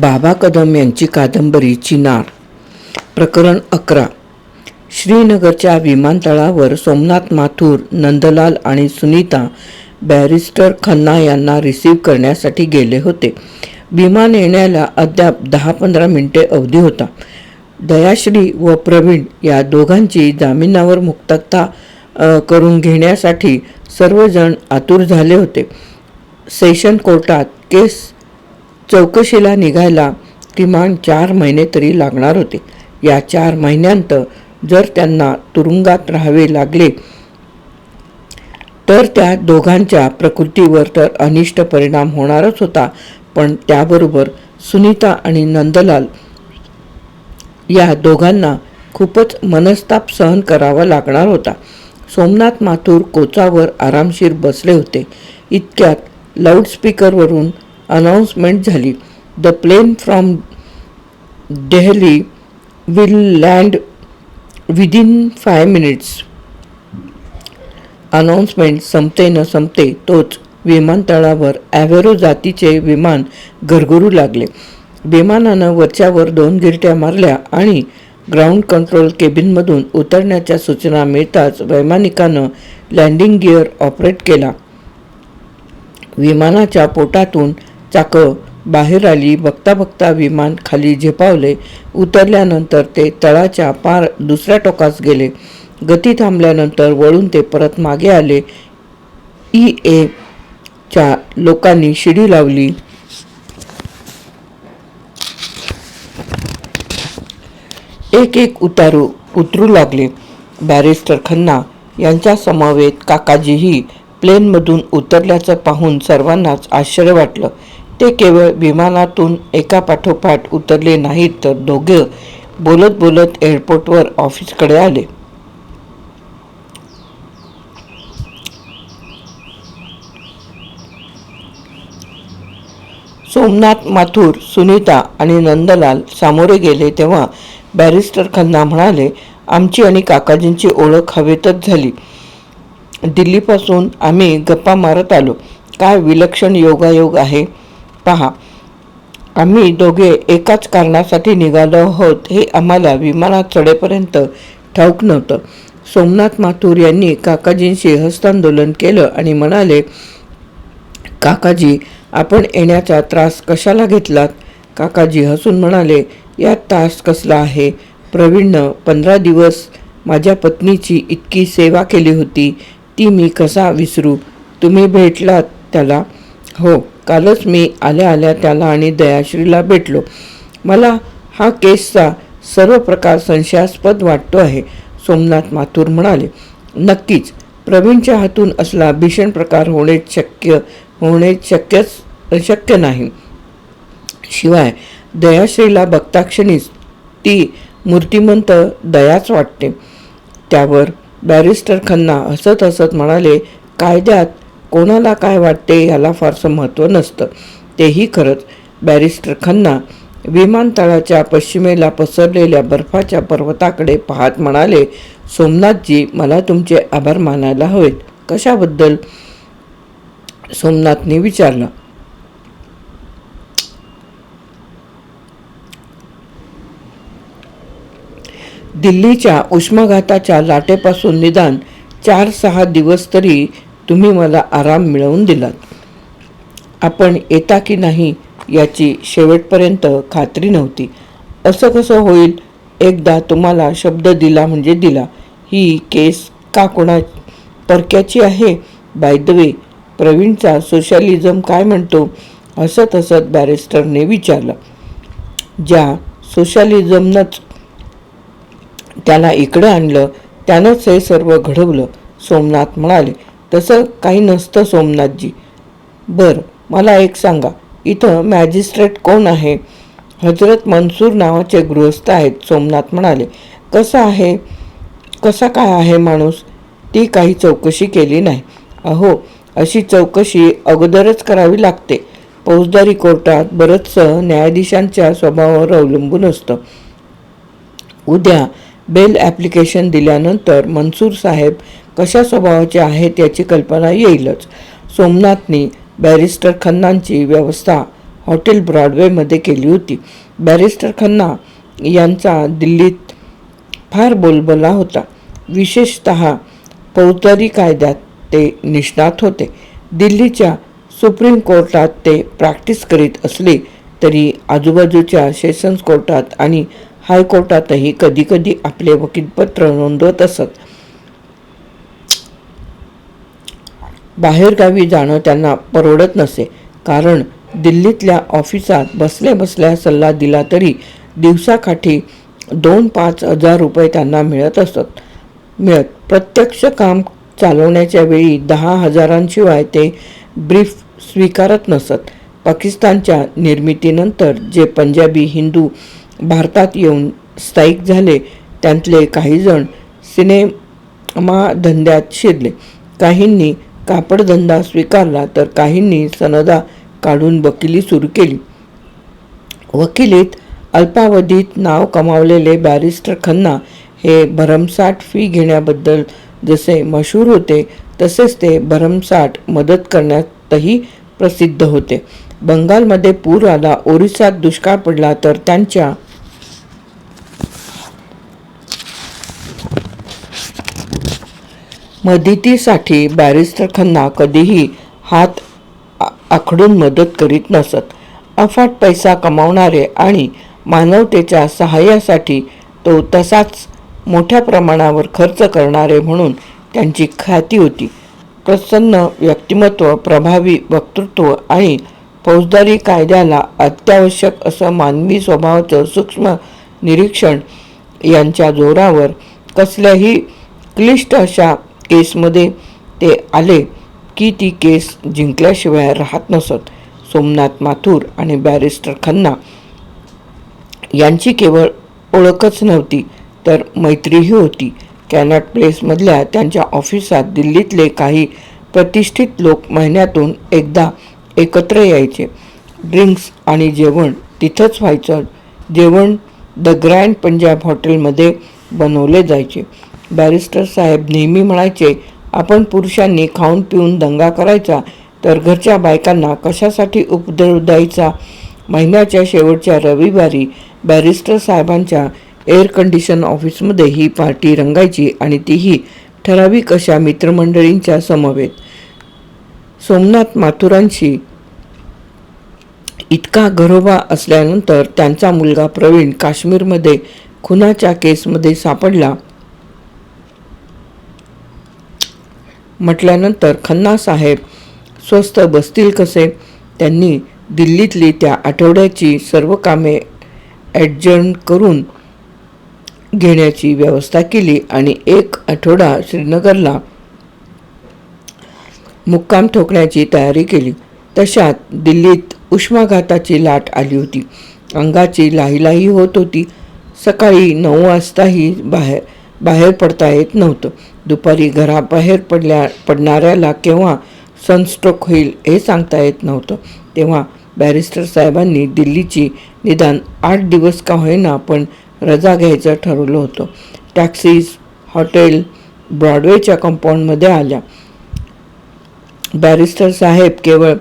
बाबा कदम यांची कादंबरी चिनार प्रकरण अकरा. श्रीनगरच्या विमानतळावर सोमनाथ माथूर नंदलाल आणि सुनीता बॅरिस्टर खन्ना यांना रिसीव्ह करण्यासाठी गेले होते. विमान येण्याला अद्याप दहा पंधरा मिनिटे अवधी होता. दयाश्री व प्रवीण या दोघांची जामिनावर मुक्तता करून घेण्यासाठी सर्वजण आतुर झाले होते. सेशन कोर्टात केस चौकशीला निघायला किमान चार महिने तरी लागणार होते. या चार महिन्यांत जर त्यांना तुरुंगात राहावे लागले तर त्या दोघांच्या प्रकृतीवर तर अनिष्ट परिणाम होणारच होता. पण त्याबरोबर सुनीता आणि नंदलाल या दोघांना खूपच मनस्ताप सहन करावा लागणार होता. सोमनाथ माथूर कोचावर आरामशीर बसले होते. इतक्यात लाऊडस्पीकरवरून अनाऊन्समेंट झाली. The plane from Delhi will land within five minutes announcement संपते न संपते तोच विमानतळावर ॲव्हेरो जातीचे विमान घरघरू लागले. विमानानं वरच्यावर दोन गिरट्या मारल्या आणि ग्राउंड कंट्रोल केबिनमधून उतरण्याच्या सूचना मिळताच वैमानिकानं लँडिंग गिअर ऑपरेट केला. विमानाच्या पोटातून चाकं बाहेर आली बघता बघता विमान खाली झेपावले. उतरल्यानंतर ते तळाच्या पार दुसऱ्या टोकास गेले. गती थांबल्यानंतर वळून ते परत मागे आले. ई ए च्या लोकांनी शिडी लावली. एक एक उतारू उतरू लागले. बॅरिस्टर खन्ना यांच्या समवेत काकाजीही प्लेनमधून उतरल्याचं पाहून सर्वांनाच आश्चर्य वाटलं. ते केवळ विमानातून एका पाठोपाठ उतरले नाहीत तर दोघं बोलत बोलत एअरपोर्टवर ऑफिसकडे आले. सोमनाथ माथूर सुनीता आणि नंदलाल सामोरे गेले तेव्हा बॅरिस्टर खन्ना म्हणाले आमची आणि काकाजींची ओळख हवेतच झाली. दिल्लीपासून आम्ही गप्पा मारत आलो. काय विलक्षण योगायोग आहे. पहा. आम्ही दोघे एकाच कारणासाठी निघालो आहोत हे आम्हाला विमानात चढेपर्यंत ठाऊक नव्हतं. सोमनाथ माथूर यांनी काकाजींशी हस्तांदोलन केलं आणि म्हणाले काकाजी आपण येण्याचा त्रास कशाला घेतलात? काकाजी हसून म्हणाले यात त्रास कसला आहे? प्रवीणनं पंधरा दिवस माझ्या पत्नीची इतकी सेवा केली होती ती मी कसा विसरू? तुम्ही भेटलात त्याला? हो कालच मी आल्या आल्या त्याला आणि दयाश्रीला भेटलो. मला हा केसचा सर्व प्रकार संशयास्पद वाटतो आहे सोमनाथ माथुर म्हणाले. नक्कीच प्रवीणच्या हातून असला भीषण प्रकार होणे शक्य होणे शक्यच शक्य नाही. शिवाय दयाश्रीला बघताक्षणीच ती मूर्तिमंत दयाच वाटते. त्यावर बॅरिस्टर खन्ना हसत हसत म्हणाले कायद्यात कोणाला काय वाटते याला फारसं महत्त्व नसतं. तेही खरंच बॅरिस्टर खन्ना विमानतळाच्या पश्चिमेला पसरलेल्या बर्फाच्या पर्वताकडे पाहत म्हणाले सोमनाथजी मला तुमचे आभार मानायला हवेत. कशाबद्दल? सोमनाथने विचारलं. दिल्लीच्या उष्माघाताच्या लाटेपासून निदान चार सहा दिवस तरी तुम्ही मला आराम मिळवून दिलात. आपण येता की नाही याची शेवटपर्यंत खात्री नव्हती. असं कसं होईल? एकदा तुम्हाला शब्द दिला म्हणजे दिला. ही केस का कोणा परक्याची आहे? बाय द वे प्रवीणचा सोशलिझम काय म्हणतो? हसत हसत बॅरिस्टरने विचारलं. ज्या सोशलिझमनंच त्याला इकडं आणलं त्यानंच हे सर्व घडवलं सोमनाथ म्हणाले. तसं काही नसतं सोमनाथजी. बरं मला एक सांगा इथं मॅजिस्ट्रेट कोण आहे? हजरत मनसूर नावाचे गृहस्थ आहेत सोमनाथ म्हणाले. कसं आहे? कसा काय आहे माणूस? ती काही चौकशी केली नाही. अहो अशी चौकशी अगोदरच करावी लागते. फौजदारी कोर्टात बरंचसं न्यायाधीशांच्या स्वभावावर अवलंबून असतं. उद्या बेल ॲप्लिकेशन दिल्यानंतर मनसूर साहेब कशा स्वभावाचे आहेत याची कल्पना येईलच. सोमनाथनी बॅरिस्टर खन्नांची व्यवस्था हॉटेल ब्रॉडवेमध्ये केली होती. बॅरिस्टर खन्ना यांचा दिल्लीत फार बोलबला होता. विशेषत फौजदारी कायद्यात ते निष्णात होते. दिल्लीच्या सुप्रीम कोर्टात ते प्रॅक्टिस करीत असले तरी आजूबाजूच्या सेशन्स कोर्टात आणि हायकोर्टातही कधीकधी आपले वकीलपत्र नोंदवत असत. बाहेरगावी जाणं त्यांना परवडत नसे. कारण दिल्लीतल्या ऑफिसात बसल्या बसल्या सल्ला दिला तरी दिवसाकाठी दोन पाच हजार रुपये त्यांना मिळत असत. मिळत. प्रत्यक्ष काम चालवण्याच्या वेळी दहा हजारांशिवाय ते ब्रीफ स्वीकारत नसत. पाकिस्तानच्या निर्मितीनंतर जे पंजाबी हिंदू भारतात येऊन स्थायिक झाले त्यातले काहीजण सिनेमा धंद्यात शिरले. काहींनी कापडधंदा स्वीकारला तर काहींनी सनदा काढून वकिली सुरू केली. वकिलीत अल्पावधीत नाव कमावलेले बॅरिस्टर खन्ना हे भरमसाठ फी घेण्याबद्दल जसे मशहूर होते तसेच ते भरमसाठ मदत करण्यातही प्रसिद्ध होते. बंगालमध्ये पूर आला ओरिसात दुष्काळ पडला तर त्यांच्या मदतीसाठी बॅरिस्टर खन्ना कधीही हात आखडून मदत करीत नसत. अफाट पैसा कमावणारे आणि मानवतेच्या सहाय्यासाठी तो तसाच मोठ्या प्रमाणावर खर्च करणारे म्हणून त्यांची ख्याती होती. प्रसन्न व्यक्तिमत्व प्रभावी वक्तृत्व आणि फौजदारी कायद्याला अत्यावश्यक असं मानवी स्वभावाचं सूक्ष्म निरीक्षण यांच्या जोरावर कसल्याही क्लिष्ट अशा केसमध्ये ते आले की ती केस जिंकल्याशिवाय राहत नसत. सोमनाथ माथूर आणि बॅरिस्टर खन्ना यांची केवळ ओळखच नव्हती तर मैत्रीही होती. कॅनॉट प्लेसमधल्या त्यांच्या ऑफिसात दिल्लीतले काही प्रतिष्ठित लोक महिन्यातून एकदा एकत्र यायचे. ड्रिंक्स आणि जेवण तिथंच व्हायचं. जेवण द ग्रँड पंजाब हॉटेलमध्ये बनवले जायचे. बॅरिस्टर साहेब नेहमी म्हणायचे आपण पुरुषांनी खाऊन पिऊन दंगा करायचा तर घरच्या बायकांना कशासाठी उपद्रव द्यायचा? महिन्याच्या शेवटच्या रविवारी बॅरिस्टर साहेबांच्या एअर कंडिशन ऑफिसमध्ये ही पार्टी रंगायची आणि तीही ठराविक अशा मित्रमंडळींच्या समवेत. सोमनाथ माथुरांशी इतका घरोबा असल्यानंतर त्यांचा मुलगा प्रवीण काश्मीरमध्ये खुनाच्या केसमध्ये सापडला. म्हटल्यानंतर खन्ना साहेब स्वस्त बसतील कसे? त्यांनी दिल्लीतली त्या आठवड्याची सर्व कामे ॲडजर्न करून घेण्याची व्यवस्था केली आणि एक आठवडा श्रीनगरला मुक्काम ठोकण्याची तयारी केली. तशात दिल्लीत उष्माघाताची लाट आली होती. अंगाची लाहीलाही होत होती. सकाळी नऊ वाजताही बाहेर बाहेर पडता येत नव्हतं. दुपारी घराबाहेर पडल्या पडणाऱ्याला केव्हा सनस्ट्रोक होईल हे सांगता येत नव्हतं. तेव्हा बॅरिस्टर साहेबांनी दिल्लीची निदान आठ दिवस का होईना पण रजा घ्यायचं ठरवलं होतं. टॅक्सीज हॉटेल ब्रॉडवेच्या कंपाऊंडमध्ये आल्या. बॅरिस्टर साहेब केवळ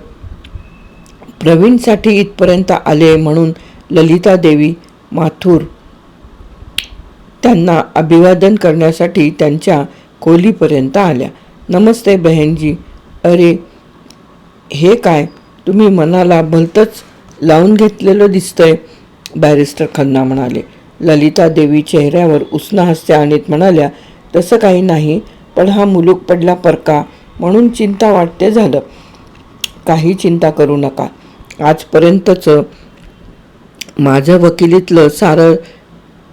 प्रवीणसाठी इथपर्यंत आले म्हणून ललिता देवी माथुर त्यांना अभिवादन करण्यासाठी त्यांच्या खोलीपर्यंत आल्या. नमस्ते बहनजी अरे हे काय? तुम्ही मनाला भलतंच लावून घेतलेलं दिसतंय बॅरिस्टर खन्ना म्हणाले. ललिता देवी चेहऱ्यावर उष्ण हास्य आणीत म्हणाल्या तसं काही नाही पण हा मुलूक पडला परका म्हणून चिंता वाटते झालं. काही चिंता करू नका. आजपर्यंतचं माझं वकिलीतलं सारं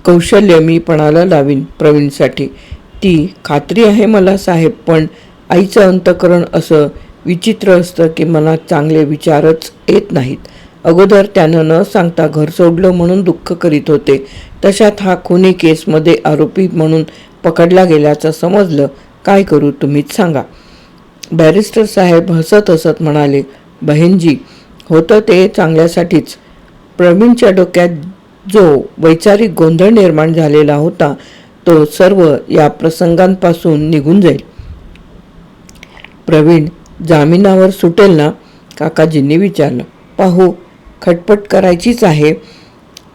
कौशल्य मी पणाला लावीन प्रवीणसाठी. ती खात्री आहे मला साहेब पण आईचं अंतकरण असं विचित्र असतं की मनात चांगले विचारच येत नाहीत. अगोदर त्यानं न सांगता घर सोडलं म्हणून दुःख करीत होते. तशात हा खुनी केसमध्ये आरोपी म्हणून पकडला गेल्याचं समजलं. काय करू तुम्हीच सांगा. बॅरिस्टर साहेब हसत हसत म्हणाले बहिणजी होतं ते चांगल्यासाठीच. प्रवीणच्या डोक्यात जो वैचारिक गोंधळ निर्माण झालेला होता तो सर्व या प्रसंगांपासून निघून जाईल. प्रवीण जामिनावर सुटेल ना? काकाजींनी विचारलं. पाहू खटपट करायचीच आहे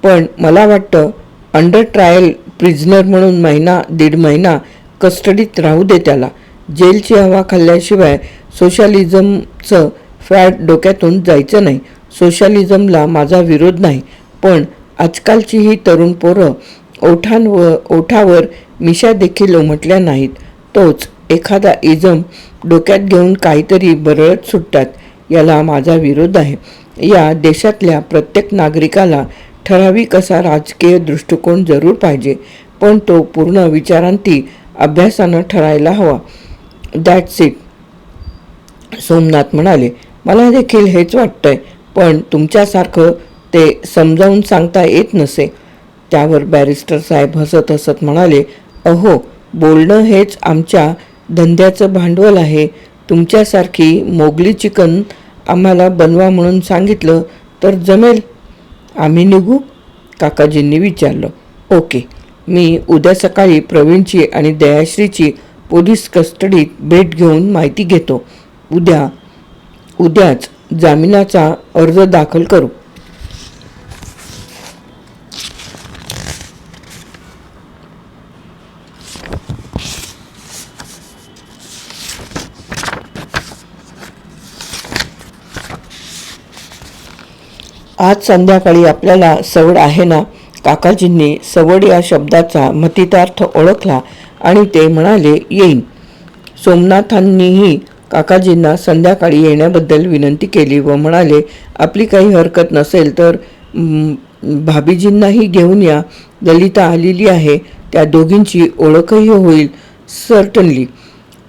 पण मला वाटतं अंडर ट्रायल प्रिझनर म्हणून महिना दीड महिना कस्टडीत राहू दे त्याला. जेलची हवा खाल्ल्याशिवाय सोशालिझमचं फॅट डोक्यातून जायचं नाही. सोशालिझमला माझा विरोध नाही पण आजकालची ही तरुण पोरं ओठांवर ओठावर मिशा देखील उमटल्या नाहीत. तोच एखादा इजम डोक्यात घेऊन काहीतरी बरळत सुटतात याला माझा विरोध आहे. या देशातल्या प्रत्येक नागरिकाला ठराविक असा राजकीय दृष्टिकोन जरूर पाहिजे पण तो पूर्ण विचारांती अभ्यासानं ठरायला हवा. दॅट्स इट सोमनाथ म्हणाले मला देखील हेच वाटतंय पण तुमच्यासारखं ते समजावून सांगता येत नसे. त्यावर बॅरिस्टर साहेब हसत हसत म्हणाले अहो बोलणं हेच आमच्या धंद्याचं भांडवल आहे. तुमच्यासारखी मोगली चिकन आम्हाला बनवा म्हणून सांगितलं तर जमेल. आम्ही निघू. काकाजींनी विचारलं ओके मी उद्या सकाळी प्रवीणची आणि दयाश्रीची पोलीस कस्टडीत भेट घेऊन माहिती घेतो. उद्या उद्याच जामिनाचा अर्ज दाखल करू. आज संध्याकाळी आपल्याला सवड आहे ना? काकाजींनी सवड या शब्दाचा मतितार्थ ओळखला आणि ते म्हणाले येईन. सोमनाथांनीही काकाजींना संध्याकाळी येण्याबद्दल विनंती केली व म्हणाले आपली काही हरकत नसेल तर भाभीजींनाही घेऊन या. ललिता आलेली आहे. त्या दोघींची ओळखही होईल सर्टनली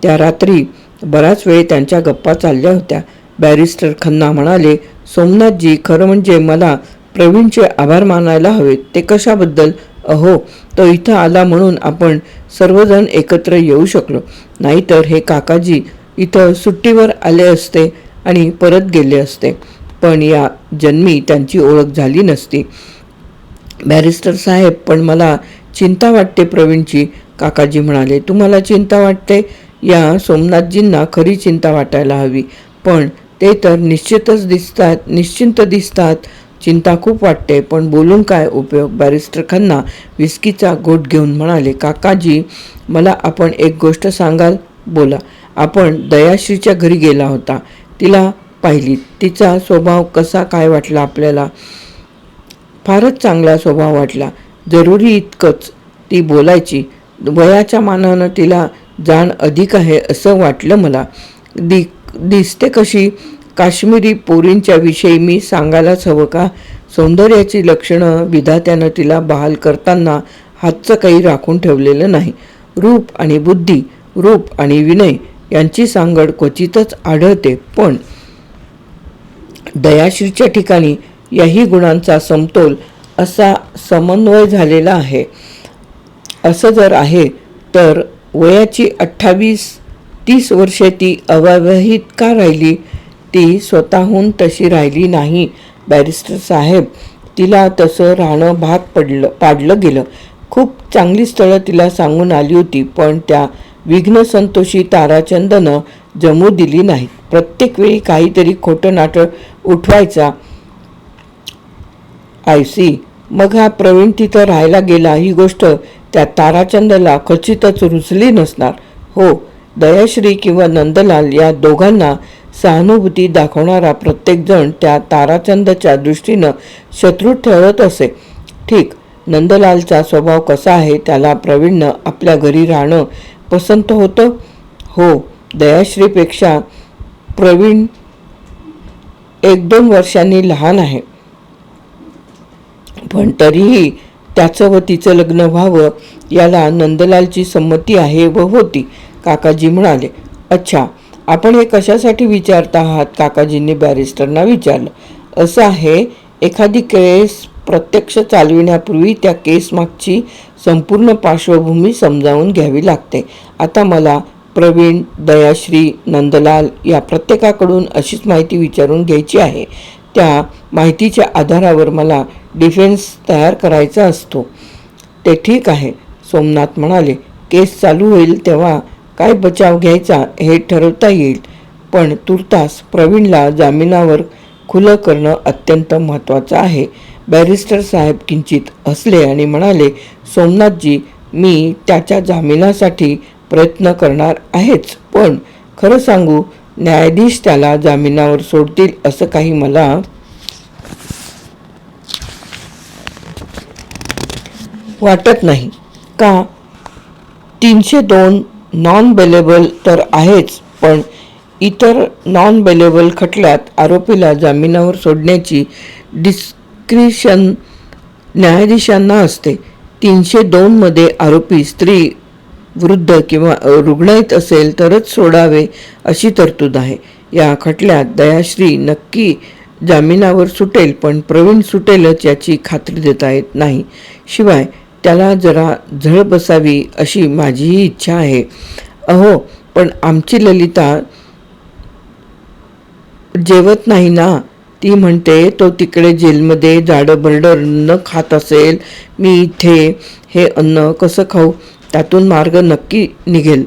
त्या रात्री बराच वेळ त्यांच्या गप्पा चालल्या होत्या. बॅरिस्टर खन्ना म्हणाले सोमनाथजी खरं म्हणजे मला प्रवीणचे आभार मानायला हवेत. ते कशाबद्दल? अहो तो इथं आला म्हणून आपण सर्वजण एकत्र येऊ शकलो. नाहीतर हे काकाजी इथं सुट्टीवर आले असते आणि परत गेले असते. पण या जन्मी त्यांची ओळख झाली नसती. बॅरिस्टर साहेब पण मला चिंता वाटते प्रवीणची. काकाजी म्हणाले तुम्हाला चिंता वाटते? या सोमनाथजींना खरी चिंता वाटायला हवी. पण ते तर निश्चितच दिसतात निश्चिंत दिसतात. चिंता खूप वाटते पण बोलून काय उपयोग? बॅरिस्टर खन्ना विस्कीचा घोट घेऊन म्हणाले काकाजी मला आपण एक गोष्ट सांगाल? बोला. आपण दयाश्रीच्या घरी गेला होता. तिला पाहिली. तिचा स्वभाव कसा काय वाटला आपल्याला? फारच चांगला स्वभाव वाटला. जरुरी इतकंच. ती बोलायची. वयाच्या मानानं तिला जाण अधिक आहे असं वाटलं मला. दी दिसते कशी? काश्मीरी पोरींच्या विषयी मी सांगायलाच हवं का? सौंदर्याची लक्षणं विधात्यानं तिला बहाल करताना हातचं काही राखून ठेवलेलं नाही. रूप आणि बुद्धी रूप आणि विनय यांची सांगड क्वचितच आढळते पण दयाश्रीच्या ठिकाणी याही गुणांचा समतोल असा समन्वय झालेला आहे. असं जर आहे तर वयाची अठ्ठावीस तीस वर्षे ती अविवाहित का राहिली? ती स्वतःहून तशी राहिली नाही बॅरिस्टर साहेब. तिला तसं राहणं भाग पडलं पाडलं गेलं. खूप चांगली स्थळं तिला सांगून आली होती पण त्या विघ्न संतोषी ताराचंदनं जमू दिली नाहीत. प्रत्येक वेळी काहीतरी खोटं नाटं उठवायचा आय सी मग हा प्रवीण तिथं राहायला गेला ही गोष्ट त्या ताराचंदला खचितच रुचली नसणार. हो दयाश्री किंवा नंदलाल या दोघांना सहानुभूती दाखवणारा प्रत्येकजण त्या ताराचंदच्या दृष्टीनं शत्रू ठरत असे. ठीक नंदलालचा स्वभाव कसा आहे त्याला प्रवीणनं आपल्या घरी राहणं पसंत होतं? हो दयाश्रीपेक्षा प्रवीण एक दोन वर्षांनी लहान आहे. पण तरीही त्याचं व तिचं लग्न व्हावं याला नंदलालची संमती आहे व होती. काकाजी म्हणाले अच्छा आपण हे कशासाठी विचारता आहात? काकाजींनी बॅरिस्टरना विचारलं असं आहे एखादी केस प्रत्यक्ष चालविण्यापूर्वी त्या केस मागची संपूर्ण पार्श्वभूमी समजावून घ्यावी लागते. आता मला प्रवीण दयाश्री नंदलाल या प्रत्येकाकडून अशीच माहिती विचारून घ्यायची आहे. त्या माहितीच्या आधारावर मला डिफेन्स तयार करायचा असतो. ते ठीक आहे सोमनाथ म्हणाले. केस चालू होईल तेव्हा काय बचाव घ्यायचा हे ठरवता येईल पण तुर्तास प्रवीणला जामिनावर खुलं करणं अत्यंत महत्त्वाचं आहे. बॅरिस्टर साहेब किंचित हसले आणि म्हणाले सोमनाथजी मी त्याच्या जामिनासाठी प्रयत्न करणार आहेच पण खरं सांगू न्यायाधीश त्याला जामिनावर सोडतील असं काही मला वाटत नाही. का? तीनशे दोन नॉन बेलेबल तर आहेच पण इतर नॉन बेलेबल खटल्यात आरोपीला जामिनावर सोडण्याची डिस्क्रिशन न्यायाधीशांना असते. तीनशे दोनमध्ये आरोपी स्त्री वृद्ध किंवा रुग्णाईत असेल तरच सोडावे अशी तरतूद आहे. या खटल्यात दयाश्री नक्की जामिनावर सुटेल पण प्रवीण सुटेलच याची खात्री देता येत नाही. शिवाय त्याला जरा झळ बसावी अशी माझीही इच्छा आहे. अहो पण आमची ललिता जेवत नाही ना? ती म्हणते तो तिकडे जेलमध्ये जाडं बरडं अन्न खात असेल. मी इथे हे अन्न कसं खाऊ? त्यातून मार्ग नक्की निघेल.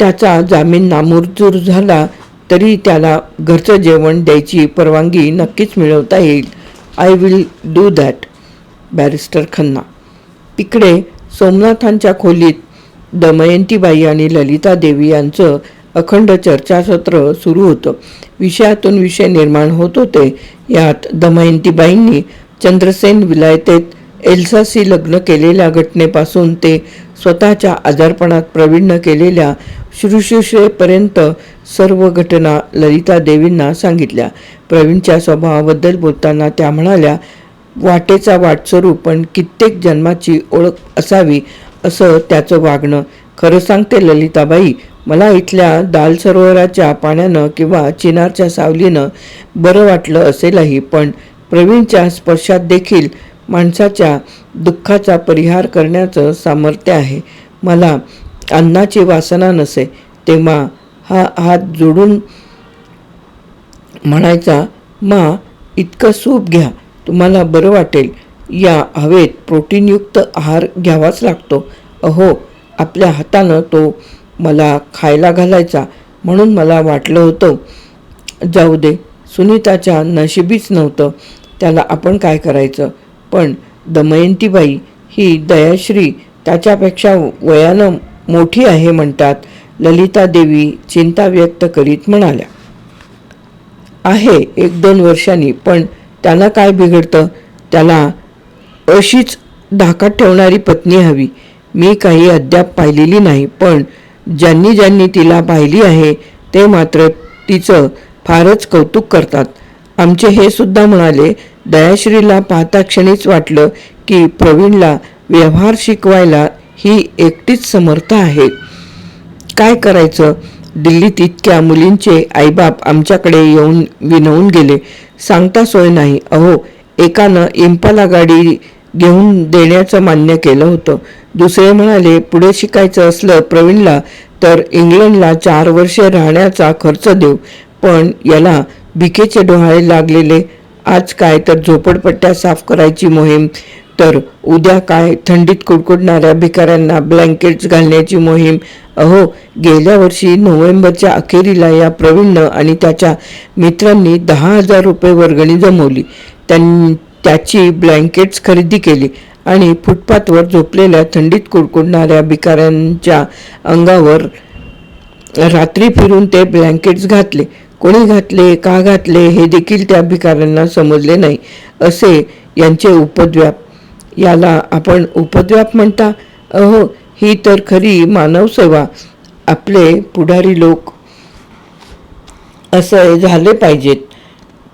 त्याचा जामीन नामंजूर झाला तरी त्याला घरचं जेवण द्यायची परवानगी नक्कीच मिळवता येईल. I will do that barrister Khanna. तिकडे सोमनाथांच्या खोलीत दमयंतीबाई आणि ललिता देवी यांचं अखंड चर्चासत्र सुरू होतं. विषयातून विषय निर्माण होत होते. यात दमयंतीबाईंनी चंद्रसेन विलायतेत एल्साशी लग्न केलेल्या घटनेपासून ते स्वतःच्या आजारपणात प्रवीण केलेल्या शुश्रूषेपर्यंत सर्व घटना ललिता देवींना सांगितल्या. प्रवीणच्या स्वभावाबद्दल बोलताना त्या म्हणाल्या वाटेचा वाटसरू पण कित्येक जन्माची ओळख असावी असं त्याचं वागणं. खरं सांगते ललिताबाई मला इथल्या दाल सरोवराच्या पाण्यानं किंवा चिनारच्या सावलीनं बरं वाटलं असेलही पण प्रवीणच्या स्पर्शात देखील माणसाच्या दुःखाचा परिहार करण्याचं सामर्थ्य आहे. मला अन्नाची वासना नसे तेव्हा हा हात जोडून म्हणायचा मा इतकं सूप घ्या. तुम्हाला बरं वाटेल. या हवेत प्रोटीनयुक्त आहार घ्यावाच लागतो. अहो आपल्या हातानं तो मला खायला घालायचा. म्हणून मला वाटलं होतं जाऊ दे सुनीताच्या नशिबीच नव्हतं. त्याला आपण काय करायचं? पण दमयंतीबाई ही दयाश्री त्याच्यापेक्षा वयानं मोठी आहे म्हणतात. ललिता देवी चिंता व्यक्त करीत म्हणाल्या. आहे एक दोन वर्षांनी पण त्याला काय बिघडतं? त्याला अशीच धाकात ठेवणारी पत्नी हवी. मी काही अद्याप पाहिलेली नाही पण ज्यांनी ज्यांनी तिला पाहिली आहे ते मात्र तिचं फारच कौतुक करतात. आमचे हे सुद्धा म्हणाले दयाश्रीला पाहता क्षणीच वाटलं की प्रवीणला व्यवहार शिकवायला ही एकटीच समर्थ आहे. काय करायचं? दिल्लीत इतक्या मुलींचे आईबाप आमच्याकडे येऊन विनवून गेले. सांगता सोय नाही. अहो एकानं इम्पाला गाडी घेऊन देण्याचं मान्य केलं होतं. दुसरे म्हणाले पुढे शिकायचं असलं प्रवीणला तर इंग्लंडला चार वर्षे राहण्याचा खर्च देऊ. पण याला भिकेचे डोहाळे लागलेले. आज काय तर झोपडपट्ट्या साफ करायची मोहीम. तर उद्या काय थंडीत कुडकुडणाऱ्या भिकाऱ्यांना ब्लँकेट्स घालण्याची मोहीम. अहो गेल्या वर्षी नोव्हेंबरच्या अखेरीला या प्रवीणनं आणि त्याच्या मित्रांनी दहा हजार रुपये वर्गणी जमवली. त्यां त्याची ब्लँकेट्स खरेदी केली आणि फुटपाथवर झोपलेल्या थंडीत कुडकुडणाऱ्या भिकाऱ्यांच्या अंगावर रात्री फिरून ते ब्लँकेट्स घातले. कोणी घातले का घातले हे देखील त्या भिकाऱ्यांना समजले नाही असे यांचे उपद्व्याप याला आपण उपद्व्याप म्हणता. अहो ही तर खरी मानवसेवा. आपले पुढारी लोक असं झाले पाहिजेत.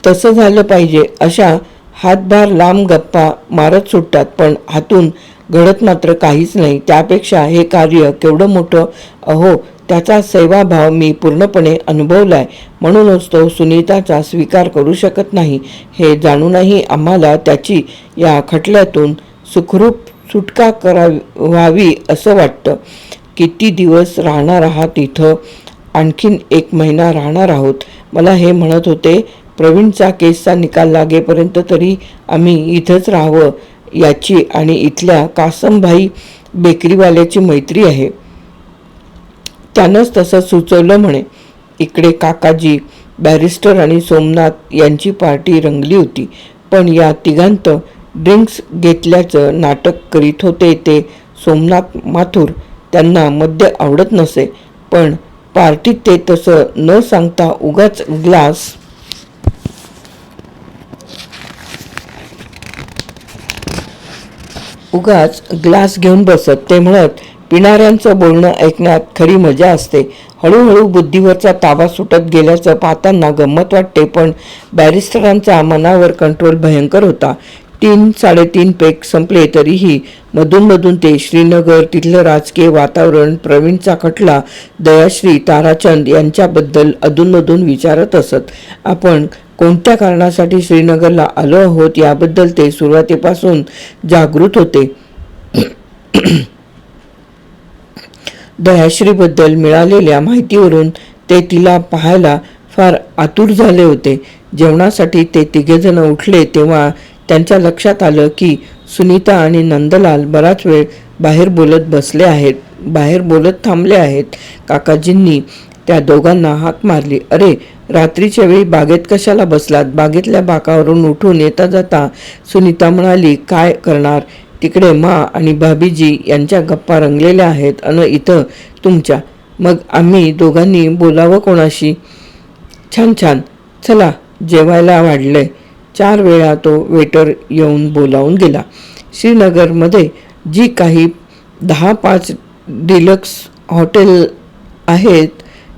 तसं झालं पाहिजे अशा हातभार लांब गप्पा मारत सुटतात. पण हातून घडत मात्र काहीच नाही. त्यापेक्षा हे कार्य केवढं मोठं? अहो त्याचा सेवाभाव मी पूर्णपणे अनुभवलाय. म्हणूनच तो सुनीताचा स्वीकार करू शकत नाही. हे जाणूनही आम्हाला त्याची या खटल्यातून सुखरूप सुटका करा व्हावी असं वाटतं. किती दिवस राहणार आहात इथं? आणखीन एक महिना राहणार आहोत. मला हे म्हणत होते प्रवीणचा केसचा निकाल लागेपर्यंत तरी आम्ही इथंच राहावं. याची आणि इथल्या कासमभाई बेकरीवाल्याची मैत्री आहे. त्यानंच तसं सुचवलं म्हणे. इकडे काकाजी बॅरिस्टर आणि सोमनाथ यांची पार्टी रंगली होती. पण या तिघांत ड्रिंक्स घेतल्याचं नाटक करीत होते ते सोमनाथ माथुर. त्यांना मद्य आवडत नसे पण पार्टीत ते तसं न सांगता उगाच ग्लास उगाच ग्लास घेऊन बसत. ते म्हणत पिणाऱ्यांचं बोलणं ऐकण्यात खरी मजा असते. हळूहळू बुद्धीवरचा ताबा सुटत गेल्याचं पाहताना गंमत वाटते पण बॅरिस्टरांचा मनावर कंट्रोल भयंकर होता. तीन साडेतीन पेक संपले तरीही मधूनमधून ते श्रीनगर तिथलं राजकीय वातावरण प्रवीणचा खटला दयाश्री ताराचंद यांच्याबद्दल अधूनमधून विचारत असत. आपण कोणत्या कारणासाठी श्रीनगरला आलो आहोत याबद्दल ते सुरुवातीपासून जागृत होते. दयाश्रीबद्दल मिळालेल्या माहितीवरून ते तिला पाहायला फार आतुर झाले होते. जेवणासाठी ते तिघेजण उठले तेव्हा त्यांच्या लक्षात आलं की सुनीता आणि नंदलाल बराच वेळ बाहेर बोलत बसले आहेत. बाहेर बोलत थांबले आहेत. काकाजींनी त्या दोघांना हाक मारली. अरे रात्रीच्या वेळी बागेत कशाला बसलात? बागेतल्या बाकावरून उठून येता जाता सुनीता म्हणाली काय करणार? तिकडे मा आणि भाभीजी यांच्या गप्पा रंगलेल्या आहेत अन इथं तुमच्या. मग आम्ही दोघांनी बोलावं कोणाशी? छान छान. चला जेवायला वाढलंय. चार वेळा तो वेटर येऊन बोलावून गेला श्रीनगरमध्ये जी काही दहा पाच डिलक्स हॉटेल आहेत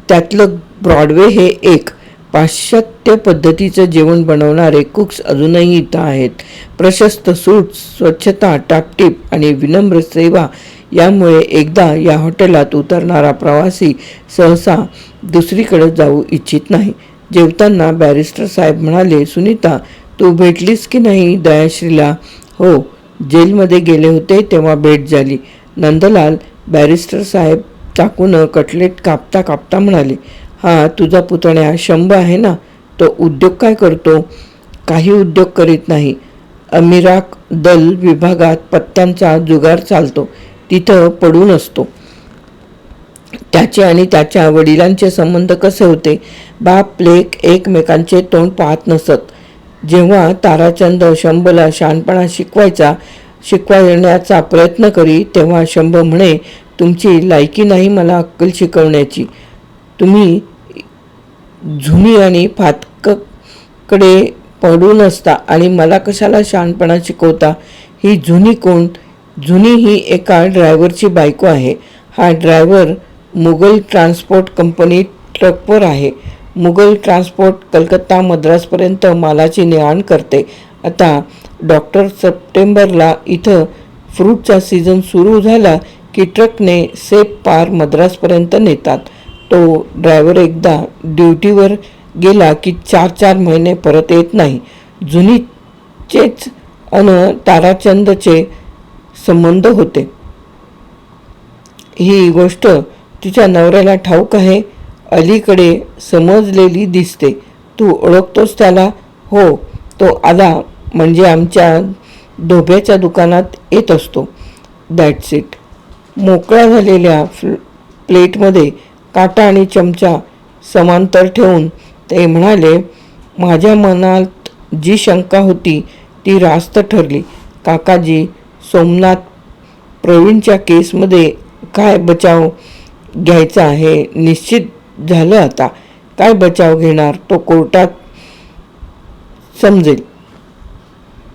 त्यातलं ब्रॉडवे हे एक. पाश्चात्य पद्धतीचं जेवण बनवणारे कुक्स अजूनही इथं आहेत. प्रशस्त सूट स्वच्छता टापटीप आणि विनम्र सेवा यामुळे एकदा या हॉटेलात उतरणारा प्रवासी सहसा दुसरीकडे जाऊ इच्छित नाही. जेवताना बॅरिस्टर साहेब म्हणाले सुनीता तू भेटलीस की नाही दयाश्रीला? हो जेलमध्ये गेले होते तेव्हा भेट झाली. नंदलाल बॅरिस्टर साहेब चाकून कटलेट कापता कापता म्हणाले हा तुझा पुतण्या शंभ आहे ना? तो उद्योग काय करतो? काही उद्योग करीत नाही. अमिराक दल विभागात पत्त्यांचा जुगार चालतो. तिथं पडून असतो. त्याचे आणि त्याच्या वडिलांचे संबंध कसे होते? बाप लेक एकमेकांचे तोंड पाहत नसत. जेव्हा ताराचंद शंभला शहाणपणा शिकवायचा शिकवण्याचा प्रयत्न करी तेव्हा शंभ म्हणे तुमची लायकी नाही मला अक्कल शिकवण्याची. तुम्ही झुनी आणि फातककडे पडून असता आणि मला कशाला शहाणपणा शिकवता? ही जुनी कोण? जुनी ही एका ड्रायव्हरची बायको आहे. हा ड्रायव्हर मुघल ट्रान्सपोर्ट कंपनी ट्रकवर आहे. मुघल ट्रान्सपोर्ट कलकत्ता मद्रासपर्यंत मालाची नेआण करते. आता डॉक्टर सप्टेंबरला इथं फ्रूटचा सीझन सुरू झाला की ट्रकने सेप पार मद्रासपर्यंत नेतात. तो ड्रायव्हर एकदा ड्युटीवर गेला की चार चार महिने परत येत नाही. जुनीचेच अन ताराचंदचे संबंध होते. ही गोष्ट तिच्या नवऱ्याला ठाऊक आहे. अलीकडे समजलेली दिसते. तू ओळखतोस त्याला? हो तो आला म्हणजे आमच्या धोब्याच्या दुकानात येत असतो. दॅट्स इट मोकळ्या झालेल्या फ्ल प्लेटमध्ये काटा आणि चमचा समांतर ठेवून ते म्हणाले माझ्या मनात जी शंका होती ती रास्त ठरली. काकाजी सोमनाथ प्रवीणच्या केसमध्ये काय बचाव घ्यायचा हे निश्चित झालं आता. काय बचाव घेणार? तो कोर्टात समजेल.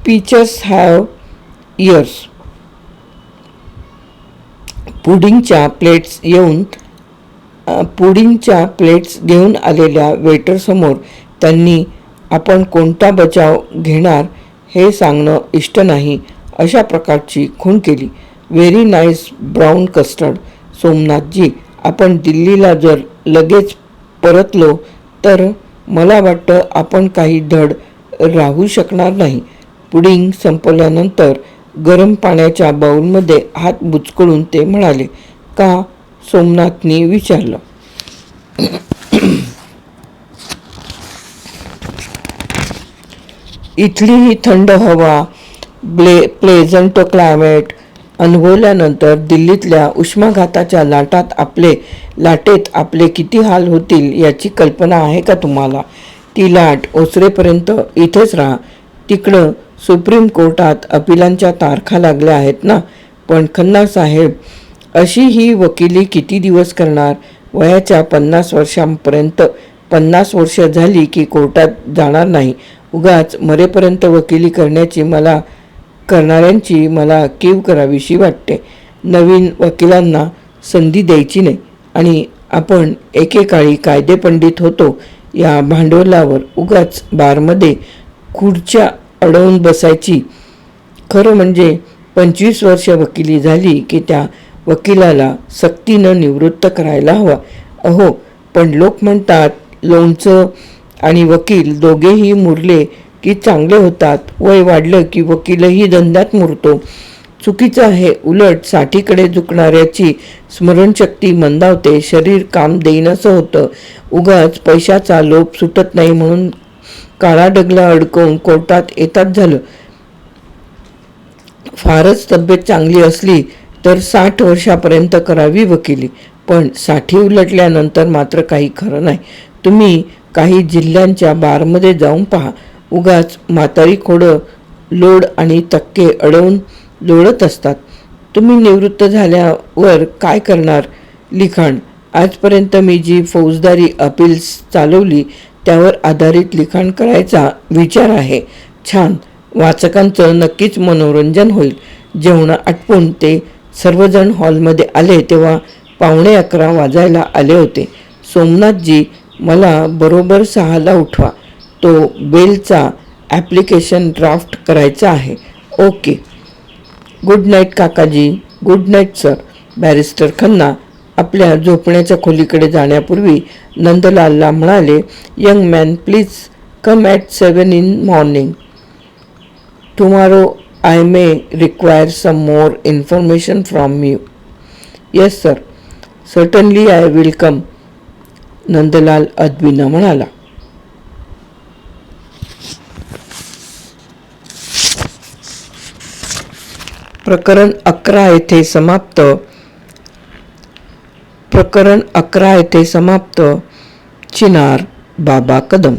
पीचर्स हॅव इयर्स पुडिंगच्या प्लेट्स येऊन पुडिंगच्या प्लेट्स घेऊन आलेल्या वेटरसमोर त्यांनी आपण कोणता बचाव घेणार हे सांगणं इष्ट नाही अशा प्रकारची खूण केली. व्हेरी नाईस ब्राऊन कस्टर्ड सोमनाथजी. आपण दिल्लीला जर लगेच परतलो तर मला वाटतं आपण काही धड राहू शकणार नाही. पुडिंग संपवल्यानंतर गरम पाण्याच्या बाऊलमध्ये हात बुचकळून ते म्हणाले का सोमनाथनी विचारलं? इथली ही थंड हवा ब्ले प्लेझंट क्लायमेट अनुभवल्यानंतर दिल्लीतल्या उष्माघाताच्या लाटात आपले लाटेत आपले किती हाल होतील याची कल्पना आहे का तुम्हाला? ती लाट ओसरेपर्यंत इथेच राहा. तिकडं सुप्रीम कोर्टात अपिलांच्या तारखा लागल्या आहेत ना? पण खन्ना साहेब अशी ही वकिली किती दिवस करणार? वयाच्या पन्नास वर्षांपर्यंत पन्नास वर्ष झाली की कोर्टात जाणार नाही. उगाच मरेपर्यंत वकिली करण्याची मला करणाऱ्यांची मला कीव करावीशी वाटते. नवीन वकिलांना संधी द्यायची नाही आणि आपण एकेकाळी कायदेपंडित होतो या भांडवलावर उगाच बारमध्ये खुर्च्या अडवून बसायची. खरं म्हणजे पंचवीस वर्ष वकिली झाली की त्या वकिलाला सक्तीनं निवृत्त करायला हवा. अहो पण लोक म्हणतात लोणचं आणि वकील दोघेही मुरले की चांगले होतात. वय वाढलं की वकीलही धंद्यात मुरतो. चुकीचं आहे. उलट साठीकडे झुकणाऱ्याची स्मरणशक्ती मंदावते. शरीर काम देईनसं होतं. उगाच पैशाचा लोभ सुटत नाही म्हणून काळा डगला अडकवून कोर्टात येतात झालं. फारच तब्येत चांगली असली तर साठ वर्षापर्यंत करावी वकिली. पण साठी उलटल्यानंतर मात्र काही खरं नाही. तुम्ही काही जिल्ह्यांच्या बारमध्ये जाऊन पहा. उगाच म्हातारी खोडं लोड आणि तक्के अडवून लोळत असतात. तुम्ही निवृत्त झाल्यावर काय करणार? लिखाण. आजपर्यंत मी जी फौजदारी अपील्स चालवली त्यावर आधारित लिखाण करायचा विचार आहे. छान. वाचकांचं नक्कीच मनोरंजन होईल. जेवणं आटपून ते सर्वजण हॉलमध्ये आले तेव्हा पावणे अकरा वाजायला आले होते. सोमनाथजी मला बरोबर सहाला उठवा. तो बिलचा ॲप्लिकेशन ड्राफ्ट करायचा आहे. ओके गुड नाईट काकाजी. Good night sir barrister Khanna आपल्या झोपण्याच्या खोलीकडे जाण्यापूर्वी नंदलालला म्हणाले young man please come at seven in morning tomorrow I may require some more information from you yes sir certainly I will come Nandlal अद्विनं म्हणाला. प्रकरण अकरा येथे समाप्त. प्रकरण अकरा येथे समाप्त. चिनार बाबा कदम.